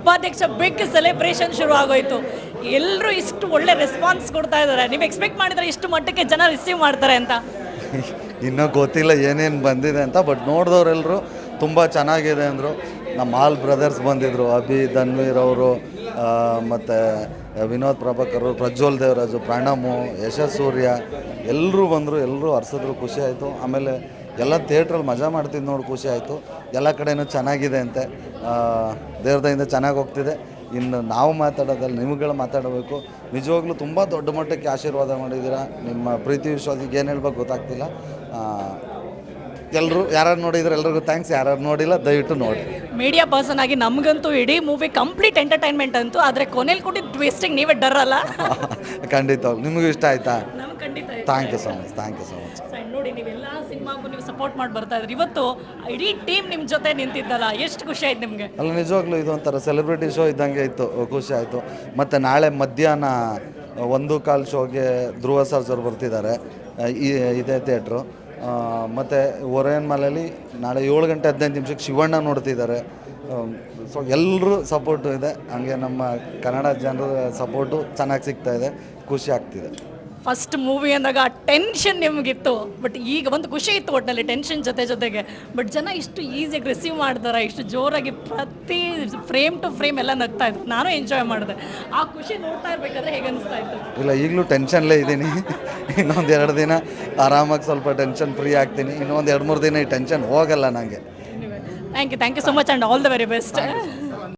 ಉಪಾಧ್ಯಕ್ಷ big celebration ಶುರು ಆಗೋಯ್ತು. ಎಲ್ಲರೂ ಇಷ್ಟು ಒಳ್ಳೆ ರೆಸ್ಪಾನ್ಸ್ ಕೊಡ್ತಾ ಇದ್ದಾರೆ. ನೀವು ಎಕ್ಸ್ಪೆಕ್ಟ್ ಮಾಡಿದ್ರೆ ಇಷ್ಟು ಮಟ್ಟಕ್ಕೆ ಜನ ರಿಸೀವ್ ಮಾಡ್ತಾರೆ ಅಂತ. ಇನ್ನೂ ಗೊತ್ತಿಲ್ಲ ಏನೇನು ಬಂದಿದೆ ಅಂತ ಬಟ್ ನೋಡಿದವರೆಲ್ಲರೂ ತುಂಬ ಚೆನ್ನಾಗಿದೆ ಅಂದರು. ನಮ್ಮ ಆಲ್ ಬ್ರದರ್ಸ್ ಬಂದಿದ್ದರು ಅಭಿ, ಧನ್ವೀರ್ ಅವರು ಮತ್ತು ವಿನೋದ್ ಪ್ರಭಾಕರ್ ಪ್ರಜ್ವಲ್ ದೇವರಾಜು, ಪ್ರಣಮು ಯಶಸ್ ಸೂರ್ಯ ಎಲ್ಲರೂ ಬಂದರು ಎಲ್ಲರೂ ಹರ್ಸಿದ್ರು ಖುಷಿ ಆಮೇಲೆ ಎಲ್ಲ ಥಿಯೇಟ್ರಲ್ಲಿ ಮಜಾ ಮಾಡ್ತಿದ್ದು ನೋಡಿ, ಖುಷಿ ಆಯಿತು. ಎಲ್ಲ ಕಡೆನೂ ಚೆನ್ನಾಗಿದೆ ಅಂತೆ. ದೇವ್ರದಿಂದ ಚೆನ್ನಾಗಿ ಹೋಗ್ತಿದೆ. ಇನ್ನು ನಾವು ಮಾತಾಡೋದಲ್ಲ, ನಿಮ್ಗಳು ಮಾತಾಡಬೇಕು. ನಿಜವಾಗ್ಲೂ ತುಂಬ ದೊಡ್ಡ ಮಟ್ಟಕ್ಕೆ ಆಶೀರ್ವಾದ ಮಾಡಿದ್ದೀರಾ. ನಿಮ್ಮ ಪ್ರೀತಿ ವಿಶ್ವಾಸಕ್ಕೆ ಏನು ಹೇಳ್ಬೇಕು ಗೊತ್ತಾಗ್ತಿಲ್ಲ. ಎಲ್ಲರೂ ಯಾರು ನೋಡಿದ್ರೆ ಎಲ್ರಿಗೂ ಥ್ಯಾಂಕ್ಸ್ ಯಾರು ನೋಡಿಲ್ಲ ದಯವಿಟ್ಟು ನೋಡಿ. ಮೀಡಿಯಾ ಪರ್ಸನ್ ಆಗಿ ನಮಗಂತೂ ಇಡೀ ಮೂವಿ ಕಂಪ್ಲೀಟ್ ಎಂಟರ್ಟೈನ್ಮೆಂಟ್ ಅಂತೂ ಆದರೆ ಕೊನೆಯಲ್ಲಿ ಕೂಡ ಟ್ವಿಸ್ಟಿಂಗ್ ನೀವೇ ಡರ್ ಅಲ್ಲ? ಖಂಡಿತ ನಿಮಗೂ ಇಷ್ಟ ಆಯ್ತಾ? Thank you so much thank you so much ನೋಡಿ ನೀವೆಲ್ಲ ಸಿನಿಮಾಗೂ ನೀವು ಸಪೋರ್ಟ್ ಮಾಡಿ ಬರ್ತಾ ಇದ್ರಿ. ಇವತ್ತು ಇಡೀ ಟೀಮ್ ನಿಮ್ಮ ಜೊತೆ ನಿಂತಿದ್ದಲ್ಲ ಎಷ್ಟು ಖುಷಿ ಆಯ್ತು ನಿಮಗೆ? ಅಲ್ಲ ನಿಜವಾಗ್ಲೂ ಇದೊಂಥರ ಸೆಲೆಬ್ರಿಟಿ ಶೋ ಇದ್ದಂಗೆ ಇತ್ತು ಖುಷಿ ಆಯಿತು. ಮತ್ತು ನಾಳೆ ಮಧ್ಯಾಹ್ನ ಒಂದು ಕಾಲು ಶೋಗೆ ಧ್ರುವ ಸರ್ ಅವ್ರು ಬರ್ತಿದ್ದಾರೆ ಇದೇ ಥಿಯೇಟ್ರು ಮತ್ತು ಒರೆಯನ್ ಮಾಲಲ್ಲಿ ನಾಳೆ ಏಳು ಗಂಟೆ ಹದಿನೈದು ನಿಮಿಷಕ್ಕೆ ಶಿವಣ್ಣ ನೋಡ್ತಿದ್ದಾರೆ. ಸೊ ಎಲ್ಲರೂ ಸಪೋರ್ಟು ಇದೆ. ಹಂಗೆ ನಮ್ಮ ಕನ್ನಡ ಜನರ ಸಪೋರ್ಟು ಚೆನ್ನಾಗಿ ಸಿಗ್ತಾ ಇದೆ. ಖುಷಿ ಆಗ್ತಿದೆ. ಫಸ್ಟ್ ಮೂವಿ ಅಂದಾಗ ಆ ಟೆನ್ಷನ್ ನಿಮಗಿತ್ತು. ಬಟ್ ಈಗ ಒಂದು ಖುಷಿ ಇತ್ತು ಒಟ್ಟಿನಲ್ಲಿ ಟೆನ್ಷನ್ ಜೊತೆ ಜೊತೆಗೆ. ಬಟ್ ಜನ ಇಷ್ಟು ಈಸಿಯಾಗಿ ರಿಸೀವ್ ಮಾಡ್ತಾರೆ ಇಷ್ಟು ಜೋರಾಗಿ ಪ್ರತಿ ಫ್ರೇಮ್ ಟು ಫ್ರೇಮ್ ಎಲ್ಲ ನಗ್ತಾ ಇದ್ರು. ನಾನು ಎಂಜಾಯ್ ಮಾಡಿದೆ. ಆ ಖುಷಿ ನೋಡ್ತಾ ಇರ್ಬೇಕಾದ್ರೆ ಹೇಗೆ ಅನಿಸ್ತಾ ಇತ್ತು? ಇಲ್ಲ ಈಗಲೂ ಟೆನ್ಷನ್ಲೇ ಇದ್ದೀನಿ. ಇನ್ನೊಂದು ಎರಡು ದಿನ ಆರಾಮಾಗಿ ಸ್ವಲ್ಪ ಟೆನ್ಷನ್ ಫ್ರೀ ಆಗ್ತೀನಿ. ಇನ್ನೊಂದು ಎರಡು ಮೂರು ದಿನ ಈ ಟೆನ್ಷನ್ ಹೋಗಲ್ಲ ನನಗೆ thank you thank you so much and all the very best